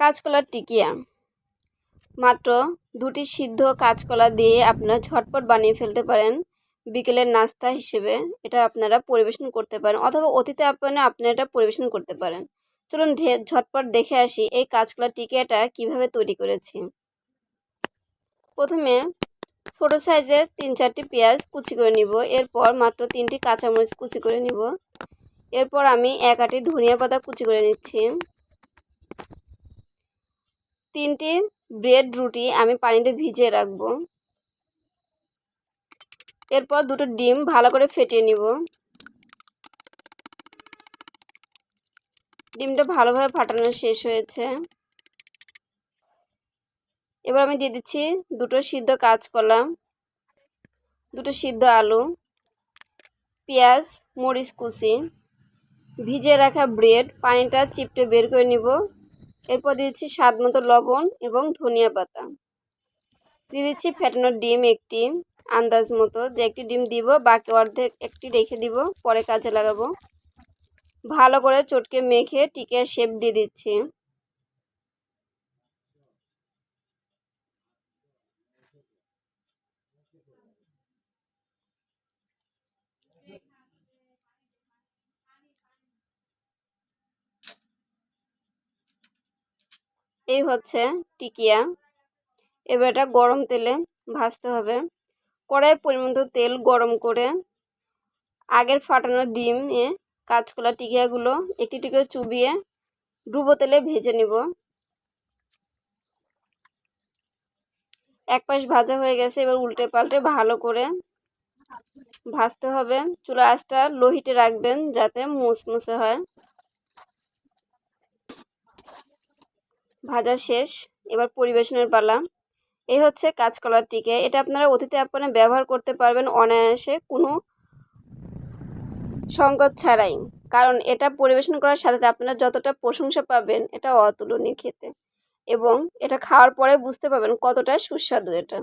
কাঁচকলার টিকিয়া। মাত্র দুটি সিদ্ধ কাঁচকলা দিয়ে আপনারা ঝটপট বানিয়ে ফেলতে পারেন বিকেলের নাস্তা হিসেবে। এটা আপনারা পরিবেশন করতে পারেন অথবা অতীতে আপনারা আপনারা এটা পরিবেশন করতে পারেন। চলুন ঝটপট দেখে আসি এই কাঁচকলার টিকিয়াটা কীভাবে তৈরি করেছি। প্রথমে ছোটো সাইজের তিন চারটি পেঁয়াজ কুচি করে নিব। এরপর মাত্র তিনটি কাঁচামরিচ কুচি করে নিব। এরপর আমি এক আটি ধনিয়া পাতা কুচি করে নিচ্ছি। তিনটি ব্রেড রুটি আমি পানিতে ভিজিয়ে রাখব। এরপর দুটো ডিম ভালো করে ফেটিয়ে নিব। ডিমটা ভালোভাবে ফাটানো শেষ হয়েছে। এবার আমি দিয়ে দিচ্ছি দুটো সিদ্ধ কাঁচকলা, দুটো সিদ্ধ আলু, পেঁয়াজ, মরিচ কুচি। ভিজে রাখা ব্রেড পানিটা চিপটে বের করে নিব। এরপর দিচ্ছি স্বাদ মতো লবণ এবং ধনিয়া পাতা। দিয়ে দিচ্ছি ফেটানো ডিম একটি আন্দাজ মতো। যে একটি ডিম দিব, বাকি অর্ধেক একটি রেখে দিব, পরে কাজে লাগাবো। ভালো করে চটকে মেখে টিকে শেপ দিয়ে দিচ্ছি। এই হচ্ছে টিকিয়া। এবার এটা গরম তেলে ভাজতে হবে। কড়াই পরিমাণ তেল গরম করে আগের ফাটানো ডিম এ কাঁচকলা টিকিয়াগুলো একটি টিকে চুবিয়ে ডুবো তেলে ভেজে নিব। এক পাশ ভাজা হয়ে গেছে, এবার উল্টে পাল্টে ভালো করে ভাজতে হবে। চুলা আঁচটা লোহিটে রাখবেন যাতে মুসমুসে হয়। ভাজা শেষ, এবার পরিবেশনের পালা। এই হচ্ছে কাঁচকলার টিকে। এটা আপনারা অতিথি আপনারা ব্যবহার করতে পারবেন অনায়াসে, কোনো সংকট ছাড়াই। কারণ এটা পরিবেশন করার সাথে আপনারা যতটা প্রশংসা পাবেন, এটা অতুলনীয় খেতে। এবং এটা খাওয়ার পরে বুঝতে পারবেন কতটা সুস্বাদু এটা।